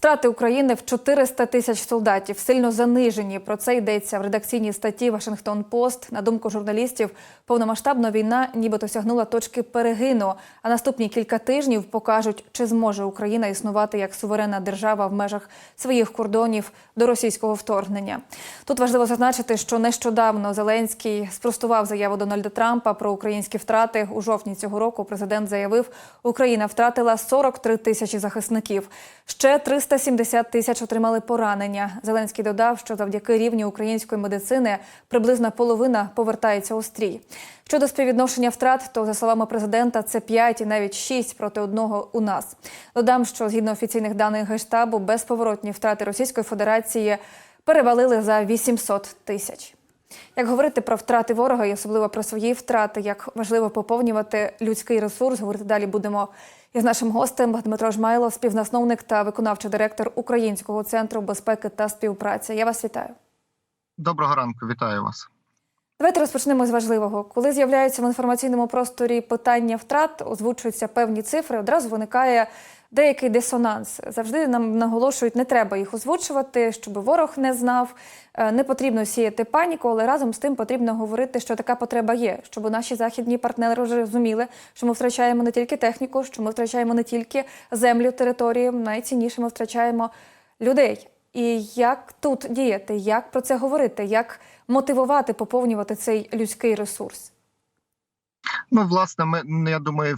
Втрати України в 400 тисяч солдатів сильно занижені. Про це йдеться в редакційній статті Вашингтон Пост. На думку журналістів, повномасштабна війна нібито сягнула точки перегину. А наступні кілька тижнів покажуть, чи зможе Україна існувати як суверенна держава в межах своїх кордонів до російського вторгнення. Тут важливо зазначити, що нещодавно Зеленський спростував заяву Дональда Трампа про українські втрати. У жовтні цього року президент заявив, Україна втратила 43 тисячі захисників. Ще 370 тисяч отримали поранення. Зеленський додав, що завдяки рівню української медицини приблизна половина повертається у стрій. Щодо співвідношення втрат, то за словами президента, це 5 і навіть 6 проти одного у нас. Додам, що згідно офіційних даних гештабу, безповоротні втрати Російської Федерації перевалили за 800 тисяч. Як говорити про втрати ворога і особливо про свої втрати, як важливо поповнювати людський ресурс, говорити далі будемо із нашим гостем Дмитро Жмайло, співзасновник та виконавчий директор Українського центру безпеки та співпраці. Я вас вітаю. Доброго ранку, вітаю вас. Давайте розпочнемо з важливого. Коли з'являються в інформаційному просторі питання втрат, озвучуються певні цифри, одразу виникає деякий дисонанс. Завжди нам наголошують, не треба їх озвучувати, щоб ворог не знав. Е, Не потрібно сіяти паніку, але разом з тим потрібно говорити, що така потреба є, щоб наші західні партнери розуміли, що ми втрачаємо не тільки техніку, що ми втрачаємо не тільки землю, територію, найцінніше ми втрачаємо людей. І як тут діяти, як про це говорити, як мотивувати поповнювати цей людський ресурс? Ну, власне, ми ну, я думаю,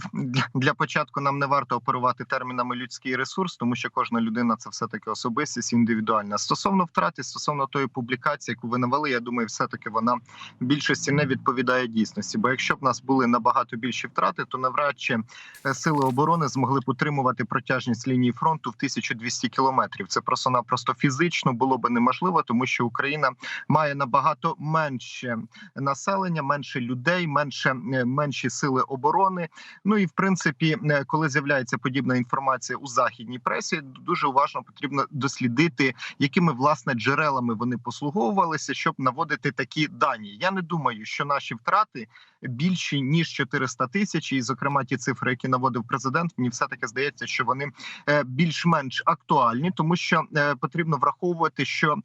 для, початку нам не варто оперувати термінами людський ресурс, тому що кожна людина це все таки особистість індивідуальна. Стосовно втрати, стосовно тої публікації, яку ви навели, я думаю, все таки вона в більшості не відповідає дійсності. Бо якщо б нас були набагато більші втрати, то навряд чи е, сили оборони змогли б утримувати протяжність лінії фронту в 1200 кілометрів. Це просто-напросто фізично було би неможливо, тому що Україна має набагато менше населення, менше людей, менше е, менші сили оборони. Ну і в принципі, е, коли з'являється подібна інформація у західній пресі, дуже уважно потрібно дослідити, якими власне джерелами вони послуговувалися, щоб наводити такі дані. Я не думаю, що наші втрати більші ніж 400 тисяч, і зокрема ті цифри, які наводив президент, мені все таки здається, що вони е, більш-менш актуальні, тому що е, потрібно враховувати, що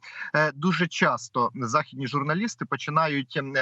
дуже часто західні журналісти починають ем,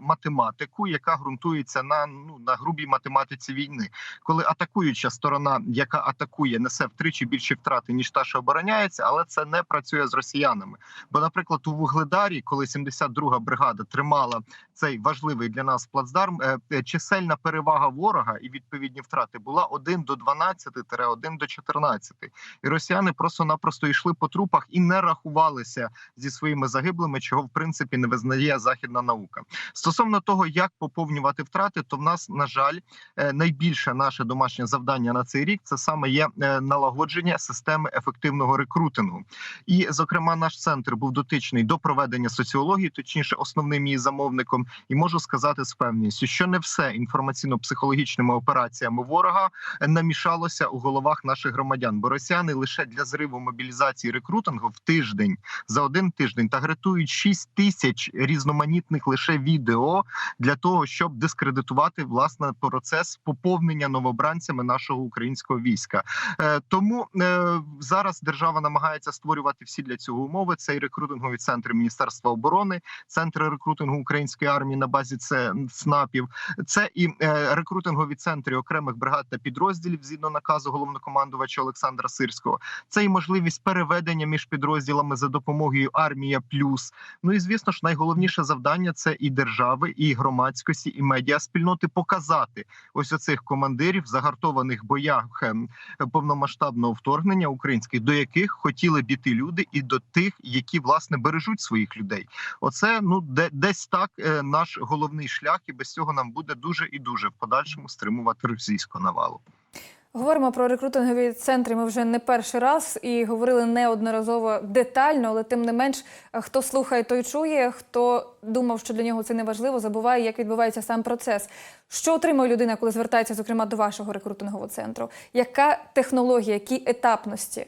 математику, яка ґрунтується на ну на грубій математиці війни, коли атакуюча сторона, яка атакує, несе втричі більші втрати ніж та, що обороняється, але це не працює з росіянами. Бо, наприклад, у Вугледарі, коли 72-га бригада тримала цей важливий для нас плацдарм, е, е, чисельна перевага ворога і відповідні втрати була 1 до 12-1 до 14. І росіяни просто-напросто йшли по трупах і не рахувалися зі своїми загиблими, чого в принципі не визнає західна наука. Стосовно того, як поповнювати втрати, то в нас на жаль е, найбільше наше домашнє завдання на цей рік це саме є е, налагодження системи ефективного рекрутингу. І, зокрема, наш центр був дотичний до проведення соціології, точніше, основним її замовником, і можу сказати з певністю, що не все інформаційно-психологічними операціями ворога е, намішалося у головах наших громадян. Бо росіяни лише для зриву мобілізації рекрутингу в тиждень за один тиждень тагретують 6 тисяч різноманітних лише відео для того, щоб дискредитувати власне процес поповнення новобранцями нашого українського війська. Е, тому е, зараз держава намагається створювати всі для цього умови. Цей рекрутингові центри Міністерства оборони, центри рекрутингу української армії на базі це ЦНАПів. Це і е, рекрутингові центри окремих бригад та підрозділів згідно наказу головнокомандувача Олександра Сирського. Це і можливість переведення між підрозділами за допомогою армія плюс. Ну і звісно ж, найголовніше завдання це і держави, і громадськості, і медіаспільноти показати ось оцих командирів загартованих боях повномасштабного вторгнення українських, до яких хотіли біти люди, і до тих, які власне бережуть своїх людей. Оце ну де десь так е, наш головний шлях, і без цього нам буде дуже і дуже в подальшому стримувати російську навалу. Говоримо про рекрутингові центри. Ми вже не перший раз і говорили неодноразово детально, але тим не менш, хто слухає, той чує. Хто думав, що для нього це не важливо, забуває, як відбувається сам процес. Що отримує людина, коли звертається, зокрема, до вашого рекрутингового центру? Яка технологія, які етапності?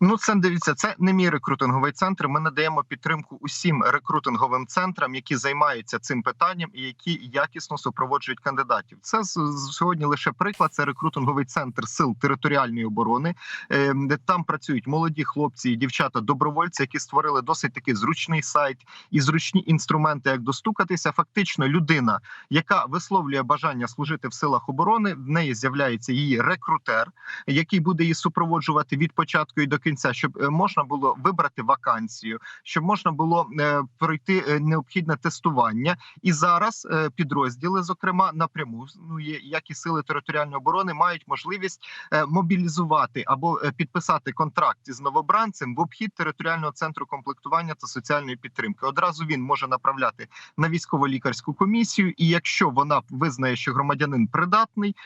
Ну, це дивіться, це не мій рекрутинговий центр. Ми надаємо підтримку усім рекрутинговим центрам, які займаються цим питанням і які якісно супроводжують кандидатів. Це сьогодні лише приклад. Це рекрутинговий центр сил територіальної оборони, е, де там працюють молоді хлопці і дівчата, добровольці, які створили досить такий зручний сайт і зручні інструменти, як достукатися. Фактично, людина, яка висловлює бажання служити в силах оборони, в неї з'являється її рекрутер, який буде її супроводжувати від початку і до кінця, щоб е, можна було вибрати вакансію, щоб можна було е, пройти е, необхідне тестування. І зараз підрозділи, зокрема напряму, ну як і сили територіальної оборони, мають можливість мобілізувати або підписати контракт із новобранцем в обхід територіального центру комплектування та соціальної підтримки. Одразу він може направляти на військово-лікарську комісію, і якщо вона визнає, що громадянин придатний,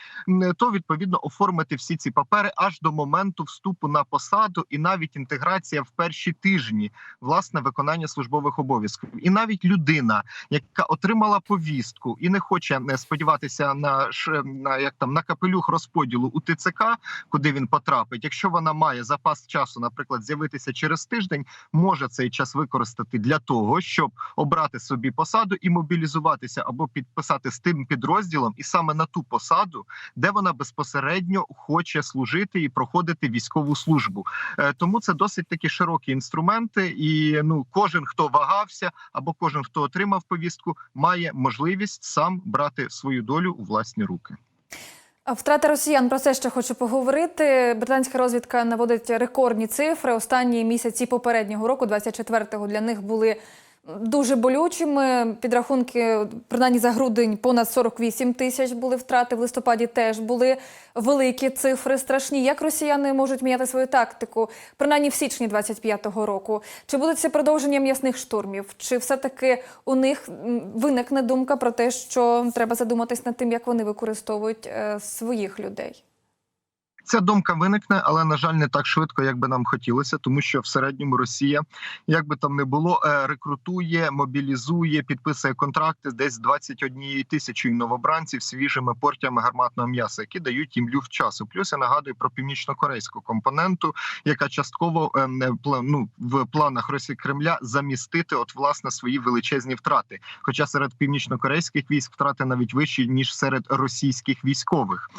то відповідно оформити всі ці папери аж до моменту вступу на посаду, і навіть інтеграція в перші тижні власне виконання службових обов'язків. І навіть людина, яка отримала повістку і не хоче не сподіватися на ш- на як там на капелюх розподілу у ТЦК, куди він потрапить. Якщо вона має запас часу, наприклад, з'явитися через тиждень, може цей час використати для того, щоб обрати собі посаду і мобілізуватися або підписати з тим підрозділом, і саме на ту посаду, де вона безпосередньо хоче служити і проходити військову службу. Е, Тому це досить такі широкі інструменти, і ну кожен, хто вагався, або кожен, хто отримав повістку, має можливість сам брати свою долю у власні руки. Втрати росіян про це ще хочу поговорити. Британська розвідка наводить рекордні цифри. Останні місяці попереднього року, 24-го, для них були дуже болючими. Підрахунки, принаймні за грудень, понад 48 тисяч були втрати. В листопаді теж були великі цифри, страшні. Як росіяни можуть міняти свою тактику, принаймні в січні 25-го року? Чи буде це продовження м'ясних штурмів? Чи все-таки у них виникне думка про те, що треба задуматись над тим, як вони використовують е, своїх людей? Ця думка виникне, але на жаль, не так швидко, як би нам хотілося, тому що в середньому Росія, як би там не було, е, рекрутує, мобілізує, підписує контракти десь з 21 тисячою новобранців свіжими портями гарматного м'яса, які дають їм люфт часу. Плюс я нагадую про північно-корейську компоненту, яка частково е, не ну, в планах Росії Кремля замістити от власне свої величезні втрати. Хоча серед північно-корейських військ втрати навіть вищі ніж серед російських військових.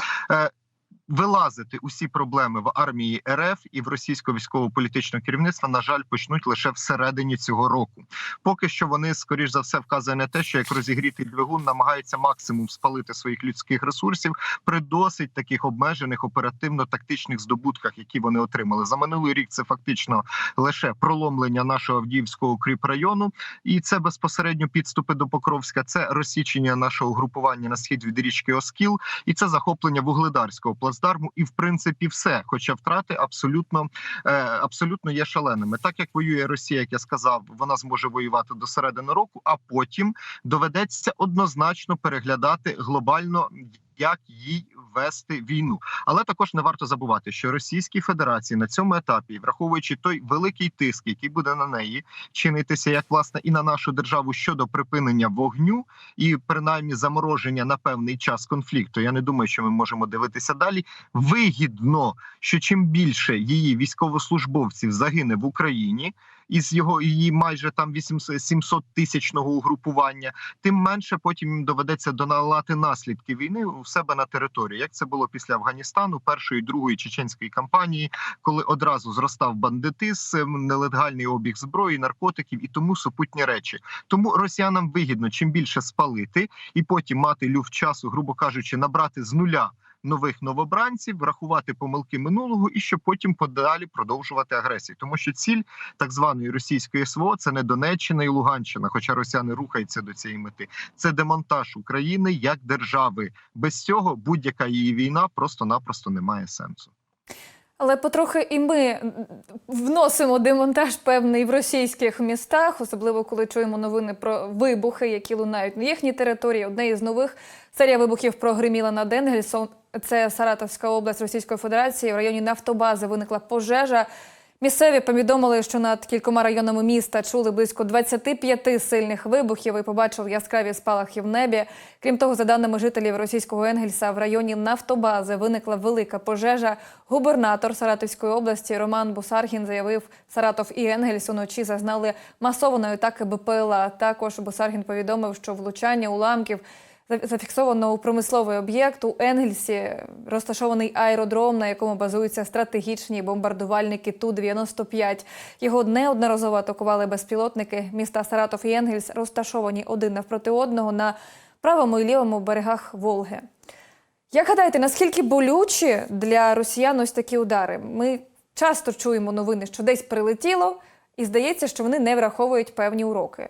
Вилазити усі проблеми в армії РФ і в російського військово-політичного керівництва, на жаль, почнуть лише всередині цього року. Поки що вони, скоріш за все, вказує на те, що як розігрітий двигун намагається максимум спалити своїх людських ресурсів при досить таких обмежених оперативно-тактичних здобутках, які вони отримали за минулий рік. Це фактично лише проломлення нашого Авдіївського укріпрайону, і це безпосередньо підступи до Покровська. Це розсічення нашого групування на схід від річки Оскіл, і це захоплення вугледарського плацдарму, і в принципі все. Хоча втрати абсолютно е, абсолютно є шаленими. Так як воює Росія, як я сказав, вона зможе воювати до середини року, а потім доведеться однозначно переглядати глобально. Як їй вести війну, але також не варто забувати, що Російській Федерації на цьому етапі, враховуючи той великий тиск, який буде на неї чинитися, як власне і на нашу державу щодо припинення вогню і принаймні замороження на певний час конфлікту. Я не думаю, що ми можемо дивитися далі. Вигідно, що чим більше її військовослужбовців загине в Україні. Із його її майже там 800 700 тисячного угрупування, тим менше потім їм доведеться доналати наслідки війни у себе на території. Як це було після Афганістану, першої другої чеченської кампанії, коли одразу зростав бандитизм, нелегальний обіг зброї, наркотиків і тому супутні речі. Тому росіянам вигідно чим більше спалити, і потім мати люфт часу, грубо кажучи, набрати з нуля. Нових новобранців врахувати помилки минулого і щоб потім подалі продовжувати агресію, тому що ціль так званої російської СВО це не Донеччина і Луганщина, хоча росіяни рухаються до цієї мети. Це демонтаж України як держави. Без цього будь-яка її війна просто-напросто не має сенсу. Але потрохи і ми вносимо демонтаж певний в російських містах, особливо коли чуємо новини про вибухи, які лунають на їхній території. Одне із нових серія вибухів прогриміла на Денгельсон. Це Саратовська область Російської Федерації. В районі Нафтобази виникла пожежа. Місцеві повідомили, що над кількома районами міста чули близько 25 сильних вибухів і побачили яскраві спалахи в небі. Крім того, за даними жителів російського Енгельса, в районі Нафтобази виникла велика пожежа. Губернатор Саратовської області Роман Бусаргін заявив, Саратов і Енгельс уночі зазнали масованої атаки БПЛА. Також Бусаргін повідомив, що влучання уламків зафіксовано у промисловий об'єкт у Енгельсі, розташований аеродром, на якому базуються стратегічні бомбардувальники Ту-95. Його неодноразово атакували безпілотники. Міста Саратов і Енгельс розташовані один навпроти одного на правому і лівому берегах Волги. Як гадаєте, наскільки болючі для росіян ось такі удари? Ми часто чуємо новини, що десь прилетіло, і здається, що вони не враховують певні уроки.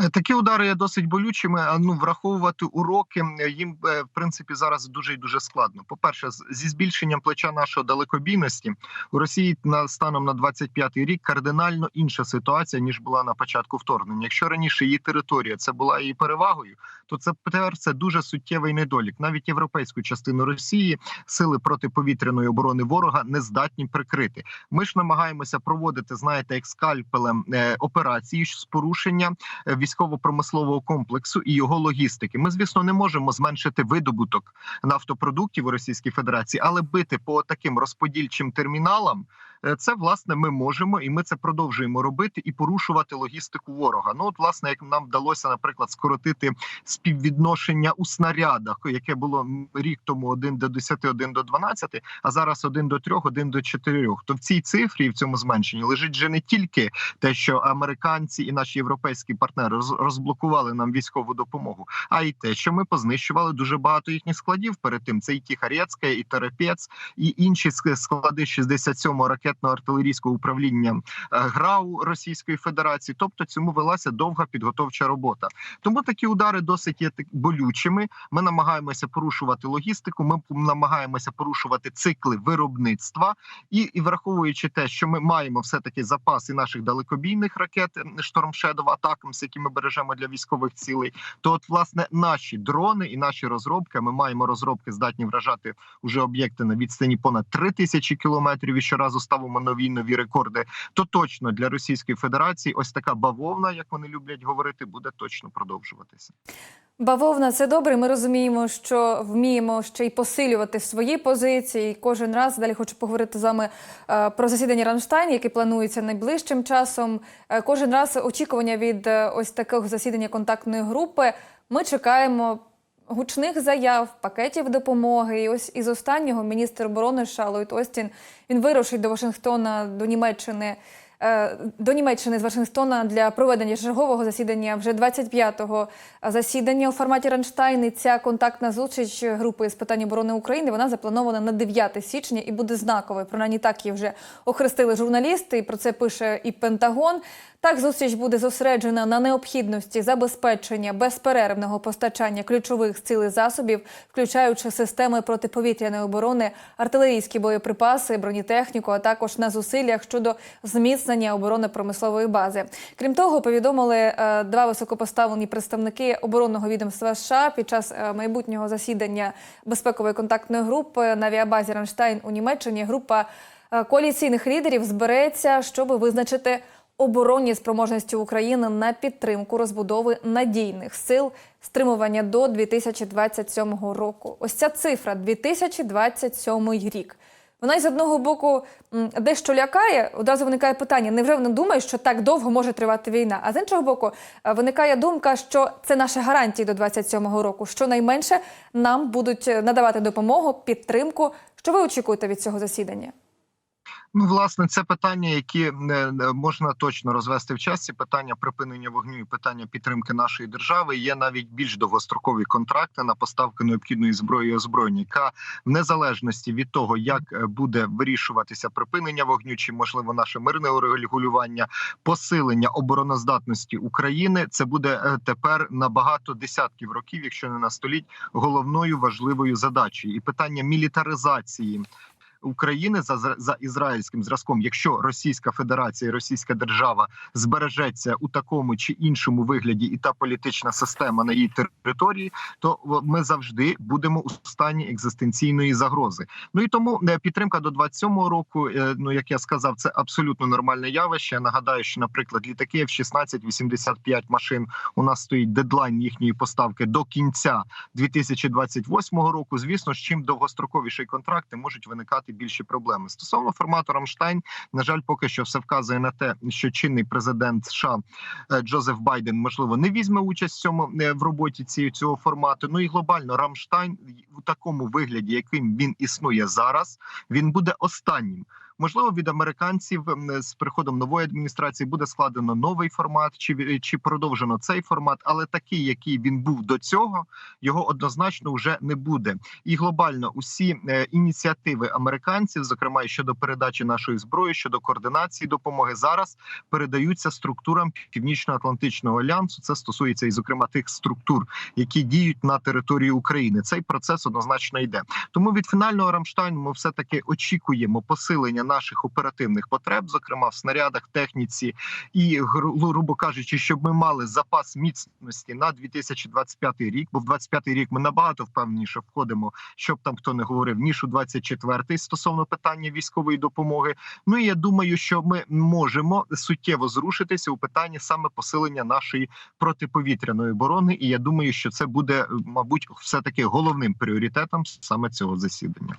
Е, Такі удари є досить болючими. А ну враховувати уроки їм е, в принципі зараз дуже і дуже складно. По перше, зі збільшенням плеча нашої далекобійності у Росії на станом на 25-й рік кардинально інша ситуація ніж була на початку вторгнення. Якщо раніше її територія це була її перевагою, то це тепер це дуже суттєвий недолік. Навіть європейську частину Росії сили протиповітряної оборони ворога не здатні прикрити. Ми ж намагаємося проводити, знаєте, як скальпелем е, операції з порушення військово-промислового комплексу і його логістики. Ми, звісно, не можемо зменшити видобуток нафтопродуктів у Російській Федерації, але бити по таким розподільчим терміналам. Е, Це власне ми можемо, і ми це продовжуємо робити і порушувати логістику ворога. Ну от, власне, як нам вдалося, наприклад, скоротити співвідношення у снарядах, яке було рік тому 1 до 10, 1 до 12, а зараз 1 до 3, 1 до 4. То в цій цифрі, в цьому зменшенні, лежить вже не тільки те, що американці і наші європейські партнери роз- розблокували нам військову допомогу, а й те, що ми познищували дуже багато їхніх складів перед тим. Це і Тихорецька, і Терепець, і інші ск- склади 67-го ракетно-артилерійського управління е, ГРАУ Російської Федерації. Тобто цьому велася довга підготовча робота. Тому такі удари досить є болючими. Ми намагаємося порушувати логістику. Ми намагаємося порушувати цикли виробництва, і, і враховуючи те, що ми маємо все таки запас і наших далекобійних ракет Шторм Shadow Атакамс, які ми бережемо для військових цілей, то от власне наші дрони і наші розробки. Ми маємо розробки, здатні вражати уже об'єкти на відстані понад 3 тисячі кілометрів. І щоразу ставимо нові нові рекорди. То точно для Російської Федерації ось така бавовна, як вони люблять говорити, буде точно продовжуватися. Бавовна, це добре. Ми розуміємо, що вміємо ще й посилювати свої позиції. Кожен раз далі хочу поговорити з вами е, про засідання Рамштайн, яке планується найближчим часом. Е, Кожен раз очікування від е, ось такого засідання контактної групи. Ми чекаємо гучних заяв, пакетів допомоги. І ось із останнього міністр оборони США Ллойд Остін він вирушить до Вашингтона, до Німеччини. е, До Німеччини з Вашингтона для проведення чергового засідання вже 25-го засідання у форматі Рамштайн. І ця контактна зустріч групи з питань оборони України вона запланована на 9 січня і буде знаковою. Принаймні так її вже охрестили журналісти. І про це пише і Пентагон. Так, зустріч буде зосереджена на необхідності забезпечення безперервного постачання ключових і засобів, включаючи системи протиповітряної оборони, артилерійські боєприпаси, бронетехніку, а також на зусиллях щодо зміцнення оборони промислової бази. Крім того, повідомили е, два високопоставлені представники оборонного відомства США під час е, майбутнього засідання безпекової контактної групи на авіабазі Рамштайн у Німеччині. Група е, коаліційних лідерів збереться, щоб визначити оборонні спроможності України на підтримку розбудови надійних сил стримування до 2027 року. Ось ця цифра 2027 рік. Вона із одного боку дещо лякає. Одразу виникає питання: невже вони думають, що так довго може тривати війна? А з іншого боку, е, виникає думка, що це наші гарантії до 27-го року. Щонайменше нам будуть е, надавати допомогу, підтримку. Що ви очікуєте від цього засідання? Ну, власне, це питання, які е, е, можна точно розвести в часі. Питання припинення вогню і питання підтримки нашої держави є навіть більш довгострокові контракти на поставку необхідної зброї і озброєння, яка в незалежності від того, як е, буде вирішуватися припинення вогню, чи можливо наше мирне регулювання, посилення обороноздатності України, це буде е, тепер на багато десятків років, якщо не на століть, головною важливою задачею. І питання мілітаризації України за за ізраїльським зразком, якщо Російська Федерація і Російська держава збережеться у такому чи іншому вигляді, і та політична система на її території, то ми завжди будемо у стані екзистенційної загрози. Ну і тому е, підтримка до 27-го року. е, Ну як я сказав, це абсолютно нормальне явище. Я нагадаю, що, наприклад, літаки F-16-85 машин у нас стоїть дедлайн їхньої поставки до кінця 2028 року. Звісно, з чим довгостроковіші контракти можуть виникати більші проблеми. Стосовно формату Рамштайн, на жаль, поки що все вказує на те, що чинний президент США е, Джозеф Байден можливо не візьме участь в цьому е, в роботі цієї цього формату. Ну і глобально Рамштайн у такому вигляді, яким він існує зараз, він буде останнім. Можливо, від американців з приходом нової адміністрації буде складено новий формат, чи чи продовжено цей формат, але такий, який він був до цього, його однозначно вже не буде. І глобально усі е, ініціативи американців, зокрема і щодо передачі нашої зброї, щодо координації допомоги, зараз передаються структурам Північно-Атлантичного альянсу. Це стосується і зокрема тих структур, які діють на території України. Цей процес однозначно йде. Тому від фінального Рамштайну ми все таки очікуємо посилення наших оперативних потреб, зокрема в снарядах, техніці, і гру- грубо кажучи, щоб ми мали запас міцності на 2025 рік. Бо в 25 рік ми набагато впевненіше входимо, щоб там хто не говорив, ніж у 24 стосовно питання військової допомоги. Ну і я думаю, що ми можемо суттєво зрушитися у питанні саме посилення нашої протиповітряної оборони. І я думаю, що це буде, мабуть, все таки головним пріоритетом саме цього засідання.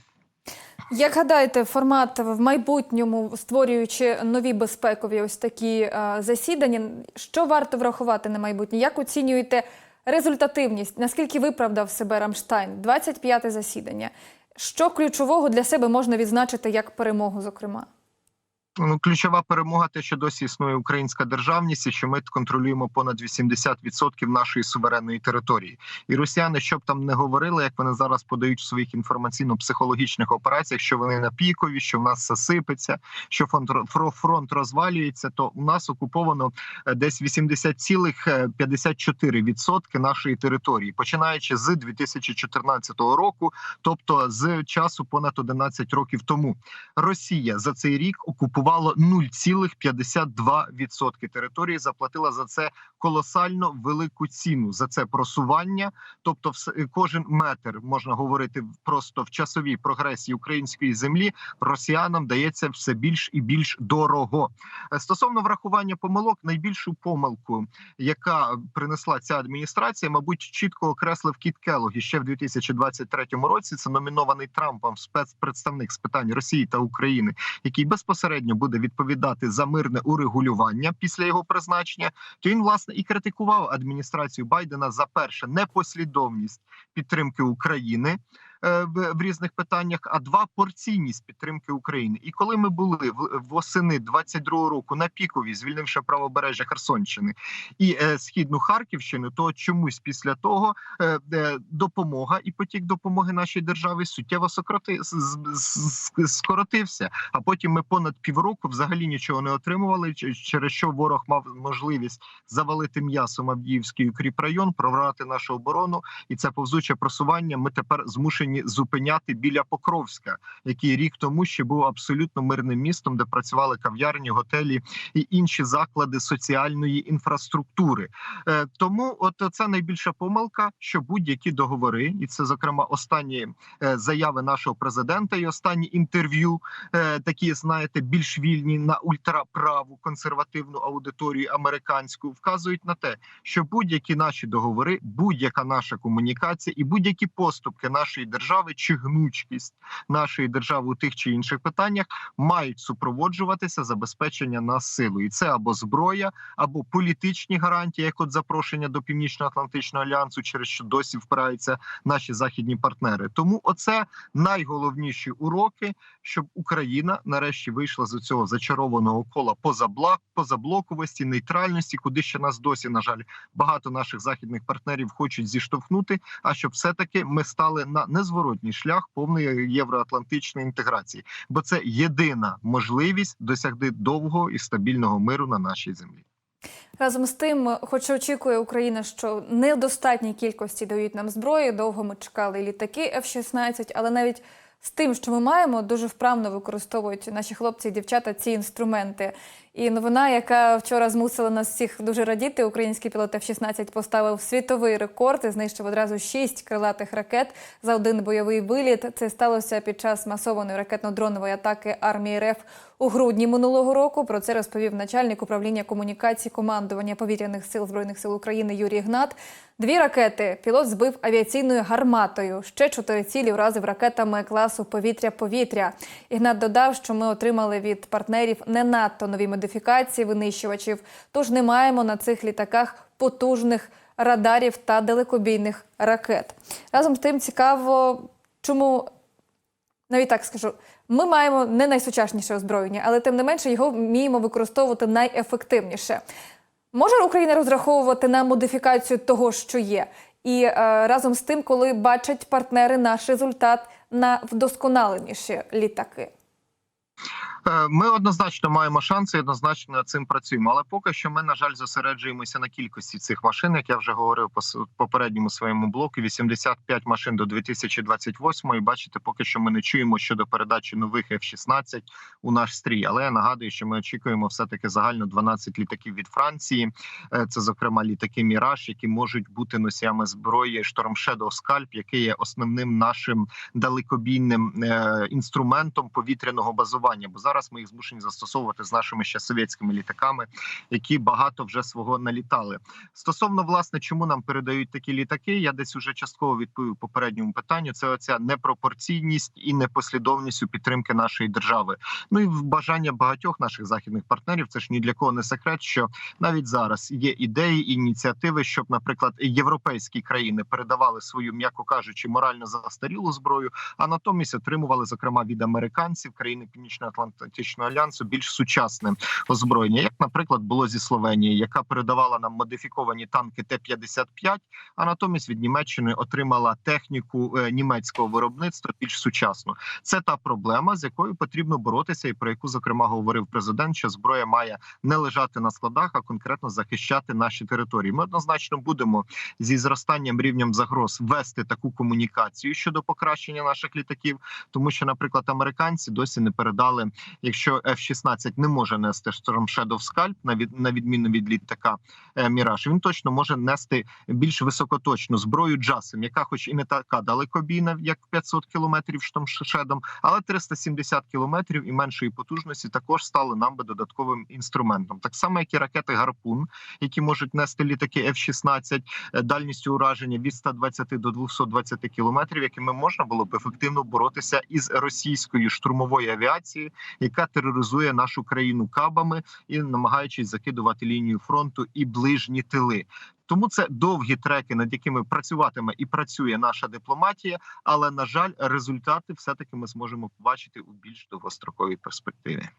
Як гадаєте, формат в майбутньому, створюючи нові безпекові ось такі е, засідання, що варто врахувати на майбутнє? Як оцінюєте результативність? Наскільки виправдав себе Рамштайн? 25-те засідання. Що ключового для себе можна відзначити як перемогу, зокрема? Ну, ключова перемога, те, що досі існує українська державність, і що ми контролюємо понад 80% нашої суверенної території. І росіяни, що б там не говорили, як вони зараз подають в своїх інформаційно-психологічних операціях, що вони на пікові, що в нас все сипеться, що фронт, фронт розвалюється, то у нас окуповано е, десь 80,54% нашої території, починаючи з 2014 року, тобто з часу понад 11 років тому. Росія за цей рік окупувала 0,52% території. Заплатила за це колосально велику ціну за це просування. Тобто, кожен метр можна говорити просто в часовій прогресії української землі росіянам дається все більш і більш дорого. Е, Стосовно врахування помилок, найбільшу помилку, яка принесла ця адміністрація, мабуть, чітко окреслив Кіт Келлог ще в 2023 році. Це номінований Трампом спецпредставник з питань Росії та України, який безпосередньо буде відповідати за мирне урегулювання після його призначення. То він власне і критикував адміністрацію Байдена за перше непослідовність підтримки України. Е, В, різних питаннях, а два порційність підтримки України. І коли ми були в восени 22-го року на пікові, звільнивши правобережжя Херсонщини і е, східну Харківщину, то чомусь після того е, допомога і потік допомоги нашій державі суттєво скоротився. А потім ми понад півроку взагалі нічого не отримували, через що ворог мав можливість завалити м'ясом Авдіївський укріпрайон, прорвати нашу оборону, і це повзуче просування. Ми тепер змушені зупиняти біля Покровська, який рік тому ще був абсолютно мирним містом, де працювали кав'ярні, готелі і інші заклади соціальної інфраструктури. Е, тому, от це найбільша помилка, що будь-які договори, і це зокрема останні е, заяви нашого президента і останні інтерв'ю, е, такі знаєте, більш вільні на ультраправу консервативну аудиторію американську, вказують на те, що будь-які наші договори, будь-яка наша комунікація і будь-які поступки нашої держави чи гнучкість нашої держави у тих чи інших питаннях мають супроводжуватися забезпечення нас силою. І це або зброя, або політичні гарантії, як от запрошення до північно-атлантичного альянсу, через що досі впираються наші західні партнери. Тому оце найголовніші уроки, щоб Україна нарешті вийшла з цього зачарованого кола позабла позаблоковості, нейтральності, куди ще нас досі, на жаль, багато наших західних партнерів хочуть зіштовхнути. А щоб все таки ми стали на незворотній шлях повної євроатлантичної інтеграції, бо це єдина можливість досягти довгого і стабільного миру на нашій землі. Разом з тим, хоч очікує Україна, що недостатній кількості дають нам зброї, довго ми чекали літаки F-16, але навіть з тим, що ми маємо, дуже вправно використовують наші хлопці і дівчата ці інструменти. І новина, яка вчора змусила нас всіх дуже радіти, український пілот F-16 поставив світовий рекорд і знищив одразу шість крилатих ракет за один бойовий виліт. Це сталося під час масованої ракетно-дронової атаки армії РФ у грудні минулого року. Про це розповів начальник управління комунікації командування повітряних сил збройних сил України Юрій Гнат. Дві ракети пілот збив авіаційною гарматою. Ще чотири цілі вразив ракетами класу повітря-повітря. Ігнат додав, що ми отримали від партнерів не надто нові модифікації винищувачів, тож не маємо на цих літаках потужних радарів та далекобійних ракет. Разом з тим цікаво, чому навіть так скажу, ми маємо не найсучасніше озброєння, але тим не менше його вміємо використовувати найефективніше. Може Україна розраховувати на модифікацію того, що є, і е, разом з тим, коли бачать партнери наш результат на вдосконаленіші літаки. Е, Ми однозначно маємо шанси, однозначно над цим працюємо. Але поки що ми, на жаль, зосереджуємося на кількості цих машин. Як я вже говорив по попередньому своєму блоку, 85 машин до 2028 І бачите, поки що ми не чуємо щодо передачі нових F-16 у наш стрій. Але я нагадую, що ми очікуємо все таки загально 12 літаків від Франції. Е, Це зокрема літаки Міраж, які можуть бути носіями зброї Shadow Scalp, який є основним нашим далекобійним е, інструментом повітряного базування. Бо зараз ми їх змушені застосовувати з нашими ще совєтськими літаками, які багато вже свого налітали. Стосовно власне, чому нам передають такі літаки, я десь уже частково відповів попередньому питанню. Це оця непропорційність і непослідовність у підтримки нашої держави. Ну і бажання багатьох наших західних партнерів. Це ж ні для кого не секрет, що навіть зараз є ідеї, ініціативи, щоб, наприклад, європейські країни передавали свою, м'яко кажучи, морально застарілу зброю, а натомість отримували, зокрема, від американців країни Північно-Атлантичного альянсу більш сучасне озброєння, як, наприклад, було зі Словенії, яка передавала нам модифіковані танки Т-55, а натомість від Німеччини отримала техніку е, німецького виробництва більш сучасну. Це та проблема, з якою потрібно боротися, і про яку зокрема говорив президент, що зброя має не лежати на складах, а конкретно захищати наші території. Ми однозначно будемо зі зростанням рівнем загроз вести таку комунікацію щодо покращення наших літаків, тому що, наприклад, американці досі не передали, якщо F-16 не може нести Storm Shadow Scalp, на від на відміну від літака е, Міраж, він точно може нести більш високоточну зброю джасом, яка, хоч і не така далекобійна, як 500 кілометрів штормшедом, але 370 кілометрів і меншої потужності також стали нам би додатковим інструментом. Так само, як і ракети Гарпун, які можуть нести літаки F-16 е, дальністю ураження від 120 до 220 кілометрів, якими можна було б ефективно боротися із російською штурмовою авіацією, яка тероризує нашу країну кабами і намагаючись закидувати лінію фронту і ближні тили. Тому це довгі треки, над якими працюватиме і працює наша дипломатія. Але на жаль, результати все таки ми зможемо побачити у більш довгостроковій перспективі.